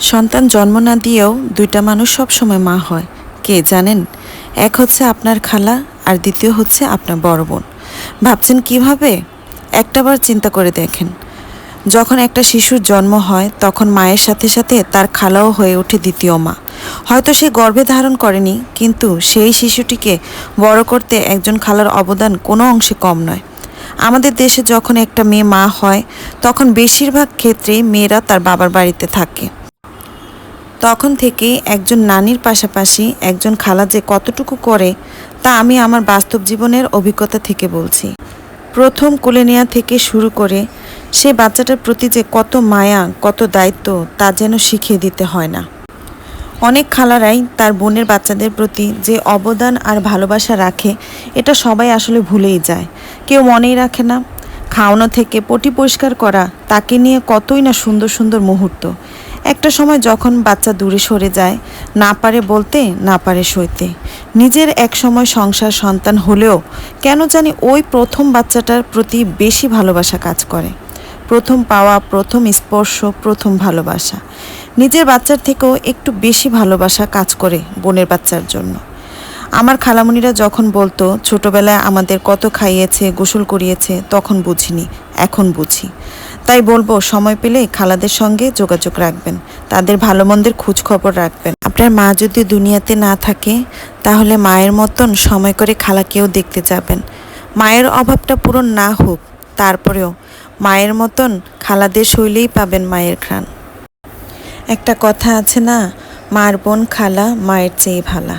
সন্তান জন্ম না দিয়েও দুইটা মানুষ সবসময় মা হয়। কে জানেন? এক হচ্ছে আপনার খালা আর দ্বিতীয় হচ্ছে আপনার বড় বোন। ভাবছেন কীভাবে? একটাবার চিন্তা করে দেখেন। যখন একটা শিশুর জন্ম হয়, তখন মায়ের সাথে সাথে তার খালাও হয়ে ওঠে দ্বিতীয় মা। হয়তো সে গর্ভে ধারণ করেনি, কিন্তু সেই শিশুটিকে বড় করতে একজন খালার অবদান কোনো অংশে কম নয়। আমাদের দেশে যখন একটা মেয়ে মা হয়, তখন বেশিরভাগ ক্ষেত্রেই মেয়েরা তার বাবার বাড়িতে থাকে। তখন থেকে একজন নানির পাশাপাশি একজন খালা যে কতটুকু করে, তা আমি আমার বাস্তব জীবনের অভিজ্ঞতা থেকে বলছি। প্রথম কোলে নেওয়া থেকে শুরু করে সে বাচ্চাটার প্রতি যে কত মায়া, কত দায়িত্ব, তা যেন শিখিয়ে দিতে হয় না। অনেক খালারাই তার বোনের বাচ্চাদের প্রতি যে অবদান আর ভালোবাসা রাখে, এটা সবাই আসলে ভুলেই যায়। কেউ মনেই রাখে না। খাওয়ানো থেকে পটি পরিষ্কার করা, তাকে নিয়ে কতই না সুন্দর সুন্দর মুহূর্ত। একটা সময় যখন বাচ্চা দূরে সরে যায়, না পারে বলতে, না পারে সইতে। নিজের এক সময় সংসার সন্তান হলেও কেন জানি ওই প্রথম বাচ্চাটার প্রতি বেশি ভালোবাসা কাজ করে। প্রথম পাওয়া, প্রথম স্পর্শ, প্রথম ভালোবাসা। নিজের বাচ্চার থেকেও একটু বেশি ভালোবাসা কাজ করে বোনের বাচ্চার জন্য। আমার খালামুনিরা যখন বলতো, ছোটবেলায় আমাদের কত খাইয়েছে, গোসল করিয়েছে, তখন বুঝিনি, এখন বুঝি। তাই বলব, সময় পেলে খালাদের সঙ্গে যোগাযোগ রাখবেন। তাদের ভালো মন্দের খোঁজ খবর রাখবেন। আপনার মা যদি দুনিয়াতে না থাকে, তাহলে মায়ের মতন সময় করে খালাকেও দেখতে যাবেন। মায়ের অভাবটা পূরণ না হোক, তারপরেও মায়ের মতন খালাদের শৈলেই পাবেন মায়ের ঘ্রাণ। একটা কথা আছে না, মার বোন খালা, মায়ের চেয়ে ভালা।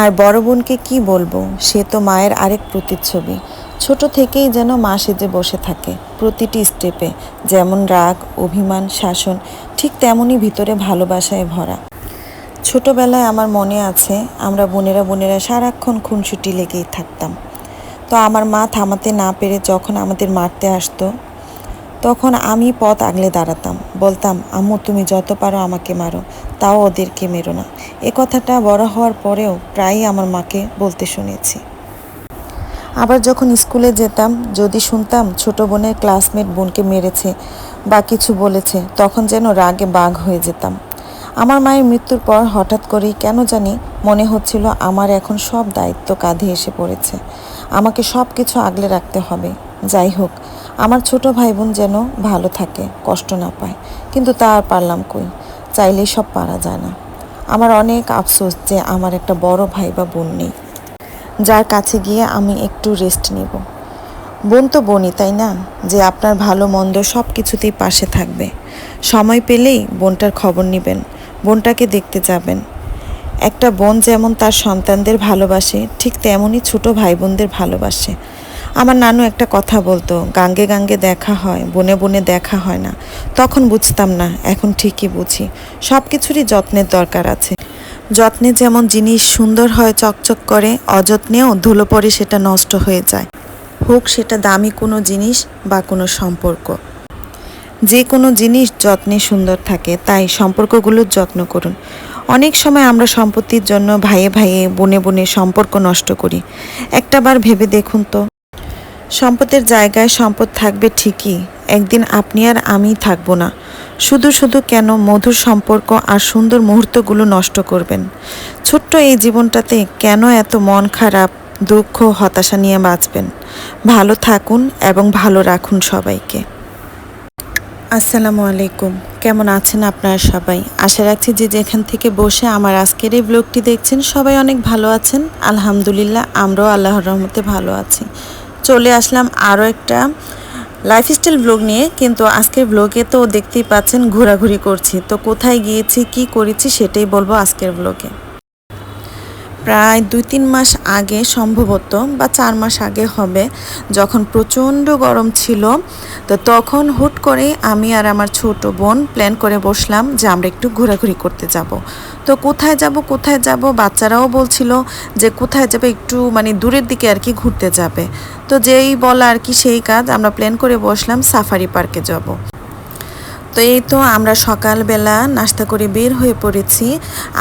আর বড় বোনকে কি বলব, সে তো মায়ের আরেক প্রতিচ্ছবি। ছোট থেকেই যেন মা সেজে বসে থাকে প্রতিটি স্টেপে। যেমন রাগ, অভিমান, শাসন, ঠিক তেমনই ভিতরে ভালোবাসায় ভরা। ছোটবেলায় আমার মনে আছে, আমরা বোনেরা বোনেরা সারাক্ষণ খুনসুটি লেগেই থাকতাম। তো আমার মা থামাতে না পেরে যখন আমাদের মারতে আসতো, তখন আমি পথ আগলে দাঁড়াতাম। বলতাম, আম্মু, তুমি যত পারো আমাকে মারো, তাও ওদেরকে মেরো না। এ কথাটা বড় হওয়ার পরেও প্রায়ই আমার মাকে বলতে শুনেছি। আবার যখন স্কুলে যেতাম, যদি শুনতাম ছোট বোনের ক্লাসমেট বোনকে মেরেছে বা কিছু বলেছে, তখন যেন রাগে বাঘ হয়ে যেতাম। আমার মায়ের মৃত্যুর পর হঠাৎ করেই কেন জানি মনে হচ্ছিল আমার এখন সব দায়িত্ব কাঁধে এসে পড়েছে। আমাকে সব কিছু আগলে রাখতে হবে। যাই হোক, আমার ছোট ভাই বোন যেন ভালো থাকে, কষ্ট না পায়। কিন্তু তা আর পারলাম কই? চাইলেই সব পারা যায় না। আমার অনেক আফসোস যে আমার একটা বড় ভাই বা বোন নেই। যার কাছে গিয়ে আমি একটু রেস্ট নিব। বোন তো বোনই তাই না? যে আপনার ভালো মন্দ সব কিছুতেই পাশে থাকবে। সময় পেলেই বোনটার খবর নেবেন, বোনটাকে দেখতে যাবেন। একটা বোন যেমন তার সন্তানদের ভালোবাসে, ঠিক তেমনই ছোট ভাই বোনদের ভালোবাসে। আমার নানু একটা কথা বলতো, গাঙ্গে গাঙ্গে দেখা হয়, বনে বনে দেখা হয় না। তখন বুঝতাম না, এখন ঠিকই বুঝি। সব কিছুরই যত্নের দরকার আছে। যত্নে যেমন জিনিস সুন্দর হয়, চকচক করে, অযত্নেও ধুলো পড়ে সেটা নষ্ট হয়ে যায়। হোক সেটা দামি কোনো জিনিস বা কোনো সম্পর্ক। যে কোনো জিনিস যত্নে সুন্দর থাকে, তাই সম্পর্কগুলোর যত্ন করুন। অনেক সময় আমরা সম্পত্তির জন্য ভাইয়ে ভাইয়ে, বনে বনে সম্পর্ক নষ্ট করি। একটাবার ভেবে দেখুন তো। সম্পদের জায়গায় সম্পদ থাকবে ঠিকই, একদিন আপনি আর আমি থাকব না। শুধু শুধু কেন মধুর সম্পর্ক আর সুন্দর মুহূর্তগুলো নষ্ট করবেন? ছোট্ট এই জীবনটাতে কেন এত মন খারাপ, দুঃখ, হতাশা নিয়ে বাঁচবেন? ভালো থাকুন এবং ভালো রাখুন সবাইকে। আসসালামু আলাইকুম। কেমন আছেন আপনারা সবাই? আশা রাখছি যে যেখান থেকে বসে আমার আজকের এই ব্লগটি দেখছেন সবাই অনেক ভালো আছেন। আলহামদুলিল্লাহ, আমরাও আল্লাহর রহমতে ভালো আছি। চলে আসলাম আরও একটা লাইফস্টাইল ব্লগ নিয়ে, কিন্তু আজকের ব্লগে তো দেখতেই পাচ্ছেন ঘোরাঘুরি করছি। তো কোথায় গিয়েছি, কি করেছি সেটাই বলব আজকের ব্লগে। প্রায় দুই তিন মাস আগে সম্ভবত বা চার মাস আগে হবে, যখন প্রচণ্ড গরম ছিল, তো তখন হুট করে আমি আর আমার ছোট বোন প্ল্যান করে বসলাম যে আমরা একটু ঘোরাঘুরি করতে যাব। তো কোথায় যাব কোথায় যাব? বাচ্চারাও বলছিল যে কোথায় যাবে, একটু মানে দূরের দিকে আর কি ঘুরতে যাবে। তো যেই বলা আর কি সেই কাজ, আমরা প্ল্যান করে বসলাম সাফারি পার্কে যাব। তো এই তো আমরা সকালবেলা নাস্তা করে বের হয়ে পড়েছি,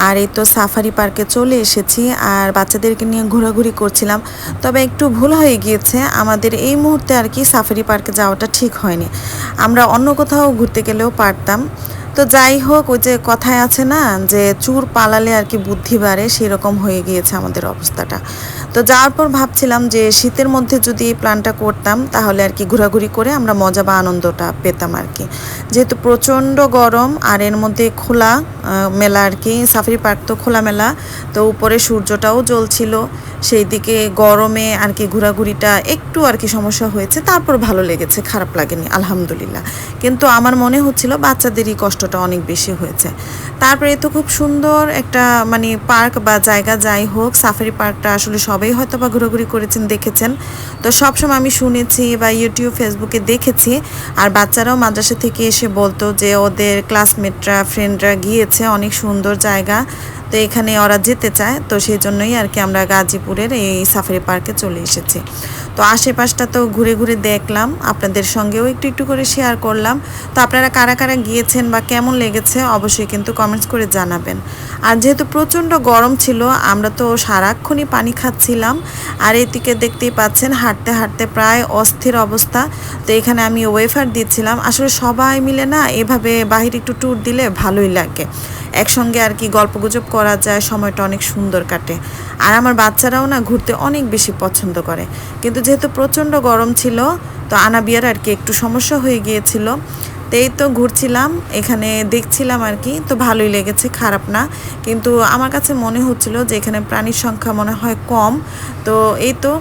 আর এই তো সাফারি পার্কে চলে এসেছি, আর বাচ্চাদেরকে নিয়ে ঘোরাঘুরি করছিলাম। তবে একটু ভুল হয়ে গিয়েছে, আমাদের এই মুহূর্তে আর কি সাফারি পার্কে যাওয়াটা ঠিক হয়নি। আমরা অন্য কোথাও ঘুরতে গেলেও পারতাম। তো যাই হোক, ওই যে কথায় আছে না, যে চুর পালালে আর কি বুদ্ধি বাড়ে, সেরকম হয়ে গিয়েছে আমাদের অবস্থাটা। তো যাওয়ার পর ভাবছিলাম যে শীতের মধ্যে যদি এই প্ল্যানটা করতাম, তাহলে আর কি ঘোরাঘুরি করে আমরা মজা বা আনন্দটা পেতাম আর কি। যেহেতু প্রচণ্ড গরম, আর এর মধ্যে খোলা মেলা আর কি, সাফারি পার্ক তো খোলা মেলা, তো উপরে সূর্যটাও জ্বলছিল। সেই দিকে গরমে আর কি ঘোরাঘুরিটা একটু আর কি সমস্যা হয়েছে, তারপর ভালো লেগেছে, খারাপ লাগেনি, আলহামদুলিল্লাহ। কিন্তু আমার মনে হচ্ছিল বাচ্চাদেরই কষ্টটা অনেক বেশি হয়েছে। তারপরে তো খুব সুন্দর একটা মানে পার্ক বা জায়গা যাই হোক, সাফারি পার্কটা আসলে সবাই হয়তো বা ঘোরাঘুরি করেছেন, দেখেছেন। তো সবসময় আমি শুনেছি বা ইউটিউব ফেসবুকে দেখেছি, আর বাচ্চারাও মাদ্রাসা থেকে এসে বলতো যে ওদের ক্লাসমেটরা ফ্রেন্ডরা গিয়েছে, অনেক সুন্দর জায়গা। তো এখানে ওরা যেতে চায়, তো সেই জন্যই আর কি আমরা গাজীপুরের এই সাফারি পার্কে চলে এসেছি। তো আশেপাশটা তো ঘুরে ঘুরে দেখলাম, আপনাদের সঙ্গেও একটু একটু করে শেয়ার করলাম। তো আপনারা কারা কারা গিয়েছেন বা কেমন লেগেছে অবশ্যই কিন্তু কমেন্টস করে জানাবেন। আর যেহেতু প্রচণ্ড গরম ছিল, আমরা তো সারাক্ষণই পানি খাচ্ছিলাম, আর এদিকে দেখতেই পাচ্ছেন হাঁটতে হাঁটতে প্রায় অস্থির অবস্থা। তো এখানে আমি ওয়েফার দিচ্ছিলাম। আসলে সবাই মিলে না এভাবে বাহিরে একটু ট্যুর দিলে ভালোই লাগে। একসঙ্গে আর কি গল্পগুজব করা যায়, সময়টা অনেক সুন্দর কাটে। আর আমার বাচ্চারাও না ঘুরতে অনেক বেশি পছন্দ করে। কিন্তু যেহেতু প্রচণ্ড গরম ছিল, তো আনাবিয়ার আর কি একটু সমস্যা হয়ে গিয়েছিল। তো এই তো ঘুরছিলাম, এখানে দেখছিলাম আর কি, তো ভালোই লেগেছে, খারাপ না। কিন্তু আমার কাছে মনে হচ্ছিল যে এখানে প্রাণীর সংখ্যা মনে হয় কম। তো এই তো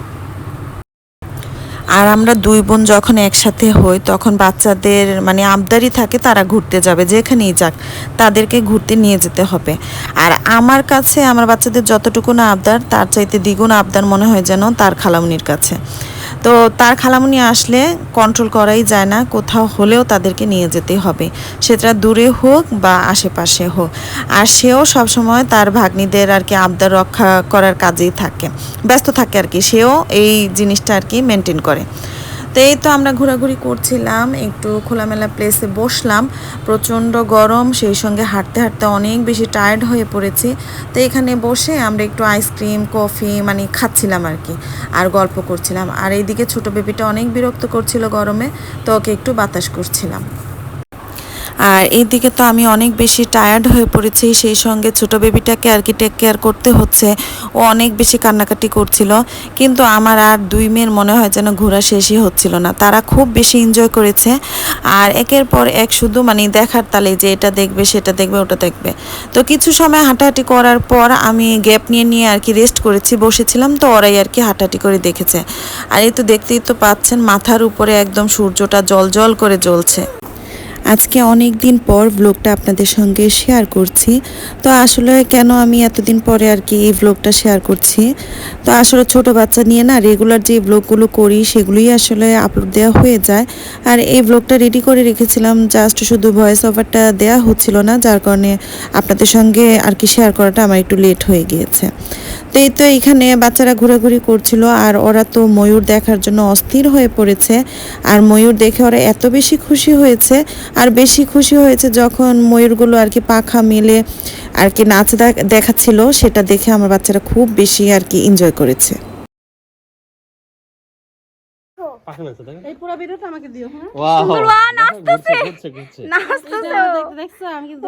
আর আমরা দুই বোন যখন একসাথে হই, তখন বাচ্চাদের মানে আবদারি থাকে তারা ঘুরতে যাবে, যেখানেই যাক তাদেরকে ঘুরতে নিয়ে যেতে হবে। আর আমার কাছে, আমার বাচ্চাদের যতটুকু না আবদার, তার চাইতে দ্বিগুণ আবদার মনে হয় যেন তার খালামনির কাছে। তো তার খালামুনি আসলে কন্ট্রোল করাই যায় না, কোথাও হলেও তাদেরকে নিয়ে যেতে হবে। সেটা দূরে হোক বা আশেপাশে হোক। আর সেও সবসময় তার ভাগ্নিদের আর কি আবদার রক্ষা করার কাজেই থাকে, ব্যস্ত থাকে আর কি। সেও এই জিনিসটা আর কি মেনটেন করে। তো এই তো আমরা ঘোরাঘুরি করছিলাম, একটু খোলামেলা প্লেসে বসলাম, প্রচণ্ড গরম, সেই সঙ্গে হাঁটতে হাঁটতে অনেক বেশি টায়ার্ড হয়ে পড়েছি। তো এখানে বসে আমরা একটু আইসক্রিম কফি মানে খাচ্ছিলাম আর কি, আর গল্প করছিলাম। আর এইদিকে ছোট বেবিটা অনেক বিরক্ত করছিল গরমে, তো ওকে একটু বাতাস করছিলাম। আর এইদিকে তো আমি অনেক বেশি টায়ার্ড হয়ে পড়েছি। সেই সঙ্গে ছোট বেবিটাকে আর কি টেক কেয়ার করতে হচ্ছে। ও অনেক বেশি কান্নাকাটি করছিল। কিন্তু আমার আর দুই মেয়ের মনে হয় যেন ঘোরা শেষই হচ্ছিল না। তারা খুব বেশি এনজয় করেছে। আর একের পর এক শুধু মানে দেখার তালে যে এটা দেখবে, সেটা দেখবে, ওটা দেখবে। তো কিছু সময় হাঁটাহাঁটি করার পর আমি গ্যাপ নিয়ে নিয়ে আর কি রেস্ট করেছি, বসেছিলাম। তো ওরাই আর কি হাঁটাহাঁটি করে দেখেছে। আর এই তো দেখতেই তো পাচ্ছেন, মাথার উপরে একদম সূর্যটা জল জল করে জ্বলছে। আজকে অনেক দিন পর ব্লগটা আপনাদের সঙ্গে শেয়ার করছি। তো আসলে কেন আমি এতদিন পরে আর কি এই ব্লগটা শেয়ার করছি? তো আসলে ছোট বাচ্চা নিয়ে না রেগুলার যে ব্লগগুলো করি সেগুলোই আসলে আপলোড দেওয়া হয়ে যায়। আর এই ব্লগটা রেডি করে রেখেছিলাম জাস্ট শুধু ভয়েস ওভারটা দেওয়া হচ্ছিল না, যার কারণে আপনাদের সঙ্গে আর কি শেয়ার করাটা আমার একটু লেট হয়ে গিয়েছে। তো এই তো এখানে বাচ্চারা ঘোরাঘুরি করছিল, আর ওরা তো ময়ূর দেখার জন্য অস্থির হয়ে পড়েছে। আর ময়ূর দেখে ওরা এত বেশি খুশি হয়েছে আর বেশি খুশি হয়েছে যখন ময়ূরগুলো আর কি পাখা মেলে আর কি নাচ দেখ- দেখাচ্ছিল সেটা দেখে আমার বাচ্চারা খুব বেশি আর কি এনজয় করেছে। পাখা নাচে দেখেন এই পুরো ভিডিওটা আমাকে দিও হ্যাঁ? নাচতেছে। নাচতেছে দেখছ কিন্তু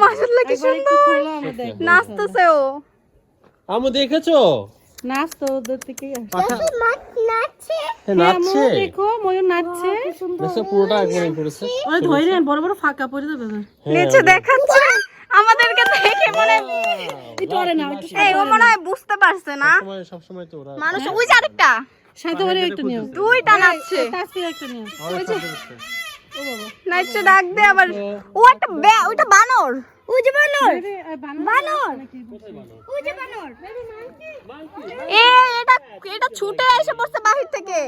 মাশাআল্লাহ কি সুন্দর। নাচতেছে ও। আমু দেখেছ? নাচ তো ওদের থেকেই নাচছে। হ্যাঁ, হ্যাঁ, নাচছে ময়ূর দেখো ময়ূর নাচছে। দেখছ পুরোটা একবারে করেছে ওই ধরে বড় বড় ফাঁকা পড়ে যাবে না দেখাচ্ছে আমাদেরকে দেখে মনে একটু না এই ও মনে হয় বুঝতে পারছে না। সব সময় তো ওরা মানুষ ওই যে আরেকটা। সাথে ওরে একটা নিও। দুইটা নাচছে। একটা নিও। ও নাচছে ডাক দে আবার। ও। একটা ওইটা বানর। ওই যে বানর। বানর? ওই যে বানর। এ এটা এটা ছুটে এসে পড়ছে বাহির থেকে।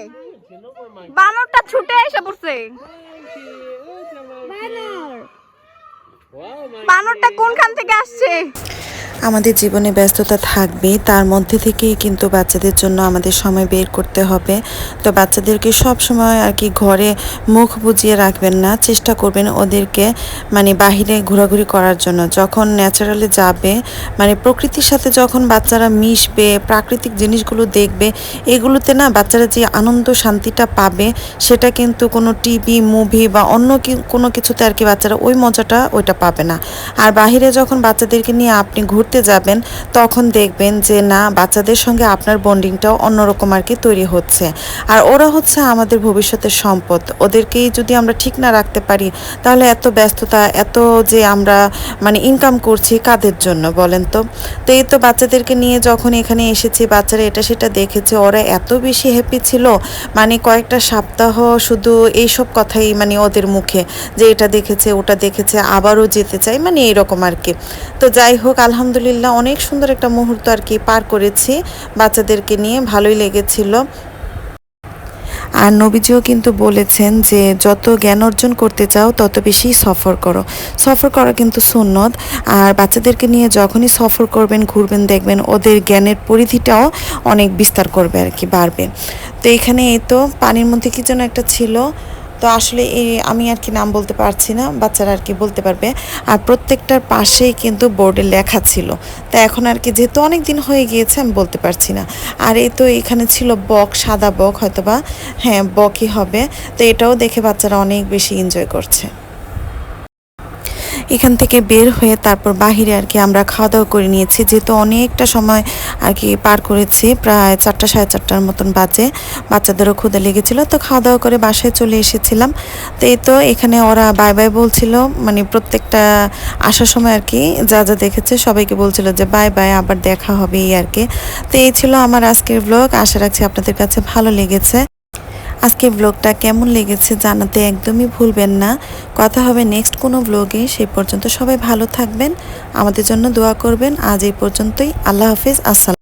বানরটা ছুটে এসে পড়ছে। বানর। বানরটা কোনখান থেকে আসছে? আমাদের জীবনে ব্যস্ততা থাকবে তার মধ্যে থেকেই কিন্তু বাচ্চাদের জন্য আমাদের সময় বের করতে হবে। তো বাচ্চাদেরকে সব সময় আর কি ঘরে মুখ বুঝিয়ে রাখবেন না, চেষ্টা করবেন ওদেরকে মানে বাহিরে ঘোরাঘুরি করার জন্য। যখন ন্যাচারালে যাবে মানে প্রকৃতির সাথে যখন বাচ্চারা মিশবে, প্রাকৃতিক জিনিসগুলো দেখবে, এগুলোতে না বাচ্চারা যে আনন্দ শান্তিটা পাবে, সেটা কিন্তু কোনো টিভি, মুভি বা অন্য কোনো কিছুতে আর কি বাচ্চারা ওই মজাটা ওইটা পাবে না। আর বাহিরে যখন বাচ্চাদেরকে নিয়ে আপনি ঘুরতে যাবেন, তখন দেখবেন যে না, বাচ্চাদের সঙ্গে আপনার বন্ডিংটাও অন্যরকম আর কি তৈরি হচ্ছে। আর ওরা হচ্ছে আমাদের ভবিষ্যতের সম্পদ। ওদেরকেই যদি আমরা ঠিক না রাখতে পারি, তাহলে এত ব্যস্ততা, এত যে আমরা মানে ইনকাম করছি কাদের জন্য বলেন তো? তো এই তো বাচ্চাদেরকে নিয়ে যখন এখানে এসেছি, বাচ্চারা এটা সেটা দেখেছে, ওরা এত বেশি হ্যাপি ছিল। মানে কয়েকটা সপ্তাহ শুধু এইসব কথাই মানে ওদের মুখে, যে এটা দেখেছে, ওটা দেখেছে, আবারও যেতে চাই মানে এইরকম আর কি। তো যাই হোক, আলহামদুলিল্লাহ অনেক সুন্দর একটা মুহূর্ত আর কি পার করেছি। বাচ্চাদেরকে নিয়ে ভালোই লেগেছিল। আর নবীজিও কিন্তু বলেছেন যে, যত জ্ঞান অর্জন করতে চাও, তত বেশি সফর করো। সফর করা কিন্তু সুন্নত। আর বাচ্চাদেরকে নিয়ে যখনই সফর করবেন, ঘুরবেন, দেখবেন, ওদের জ্ঞানের পরিধিটাও অনেক বিস্তার করবে আর কি, বাড়বে। তো এখানে এই তো, পানির মধ্যে কি যেন একটা ছিল। তো আসলে এই আমি আর কি নাম বলতে পারছি না, বাচ্চারা আর কি বলতে পারবে। আর প্রত্যেকটার পাশেই কিন্তু বোর্ডে লেখা ছিল। তা এখন আর কি যেহেতু অনেক দিন হয়ে গিয়েছে, আমি বলতে পারছি না। আর এই তো এখানে ছিল বক, সাদা বক হয়তোবা হ্যাঁ বকই হবে। তো এটাও দেখে বাচ্চারা অনেক বেশি এনজয় করছে। এখান থেকে বের হয়ে তারপর বাহিরে আর কি আমরা খাওয়া দাওয়া করে নিয়েছি। যেহেতু অনেকটা সময় আর কি পার করেছি, প্রায় চারটা, সাড়ে চারটার মতন বাজে। বাচ্চাদেরও ক্ষুদে লেগেছিল, তো খাওয়া দাওয়া করে বাসায় চলে এসেছিলাম। তো এই তো এখানে ওরা বাই বাই বলছিল মানে প্রত্যেকটা আসার সময় আর কি যা যা দেখেছে সবাইকে বলছিল যে বাই বাই, আবার দেখা হবে এই আর কি। তো এই ছিল আমার আজকের ব্লগ আশা রাখছি আপনাদের কাছে ভালো লেগেছে। আজকের ব্লগটা কেমন লেগেছে জানাতে একদমই ভুলবেন না। কথা হবে নেক্সট কোনো ব্লগে, সে পর্যন্ত সবাই ভালো থাকবেন। আমাদের জন্য দোয়া করবেন। আজ এই পর্যন্তই। আল্লাহ হাফিজ। আসসালাম।